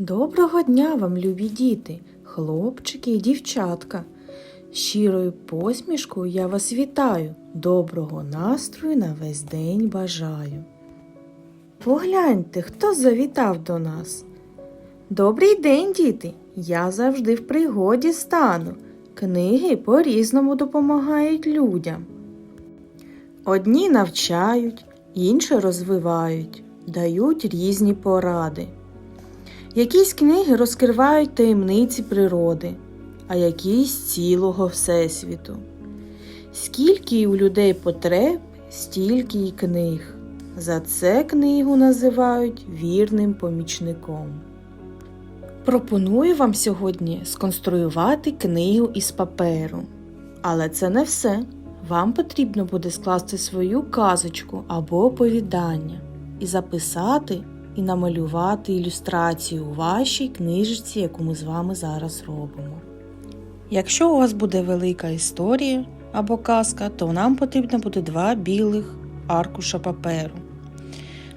Доброго дня вам, любі діти, хлопчики і дівчатка. Щирою посмішкою я вас вітаю, доброго настрою на весь день бажаю. Погляньте, хто завітав до нас. Добрий день, діти! Я завжди в пригоді стану. Книги по-різному допомагають людям. Одні навчають, інші розвивають, дають різні поради. Якісь книги розкривають таємниці природи, а якісь цілого Всесвіту. Скільки у людей потреб, стільки й книг. За це книгу називають вірним помічником. Пропоную вам сьогодні сконструювати книгу із паперу. Але це не все. Вам потрібно буде скласти свою казочку або оповідання і записати і намалювати ілюстрацію у вашій книжці, яку ми з вами зараз робимо. Якщо у вас буде велика історія або казка, то нам потрібно буде два білих аркуша паперу.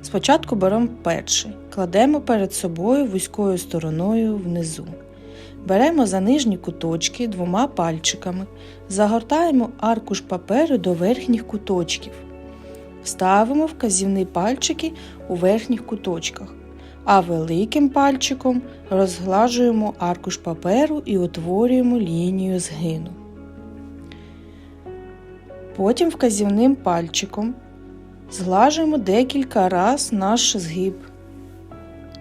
Спочатку беремо перший, кладемо перед собою вузькою стороною внизу. Беремо за нижні куточки двома пальчиками, загортаємо аркуш паперу до верхніх куточків. Ставимо вказівні пальчики у верхніх куточках, а великим пальчиком розглажуємо аркуш паперу і утворюємо лінію згину. Потім вказівним пальчиком зглажуємо декілька раз наш згиб,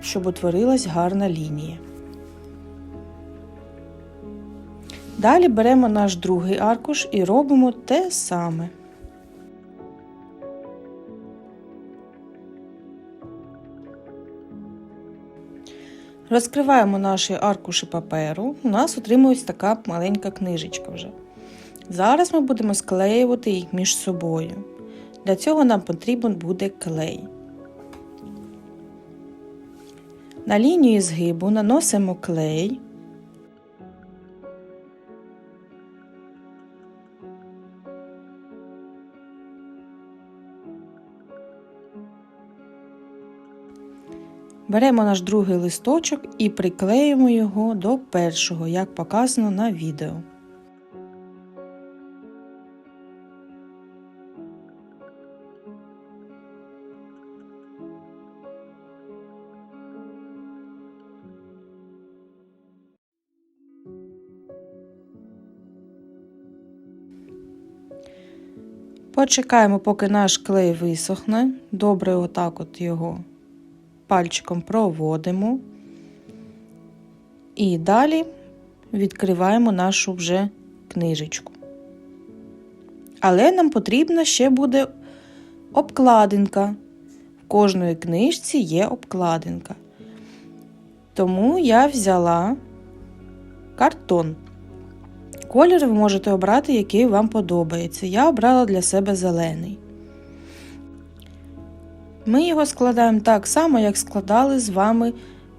щоб утворилась гарна лінія. Далі беремо наш другий аркуш і робимо те саме. Розкриваємо наші аркуші паперу. У нас отримується така маленька книжечка вже. Зараз ми будемо склеювати їх між собою. Для цього нам потрібен буде клей. На лінію згибу наносимо клей. Беремо наш другий листочок і приклеїмо його до першого, як показано на відео. Почекаємо, поки наш клей висохне. Добре, отак от його пальчиком проводимо. І далі відкриваємо нашу вже книжечку. Але нам потрібна ще буде обкладинка. В кожної книжці є обкладинка. Тому я взяла картон. Колір ви можете обрати, який вам подобається. Я обрала для себе зелений. Ми його складаємо так само, як складали з вами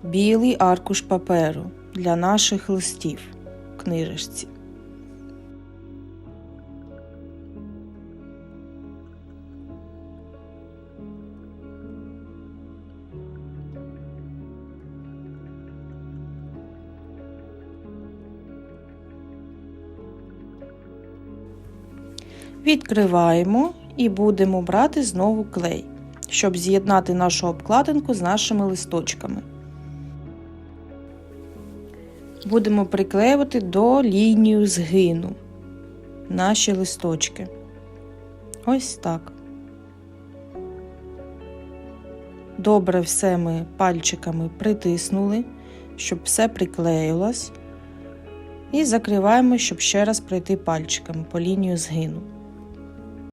білий аркуш паперу для наших листів в книжечці. Відкриваємо і будемо брати знову клей щоб з'єднати нашу обкладинку з нашими листочками. Будемо приклеювати до лінію згину наші листочки. Ось так. Добре все ми пальчиками притиснули, щоб все приклеїлось. І закриваємо, щоб ще раз пройти пальчиками по лінію згину.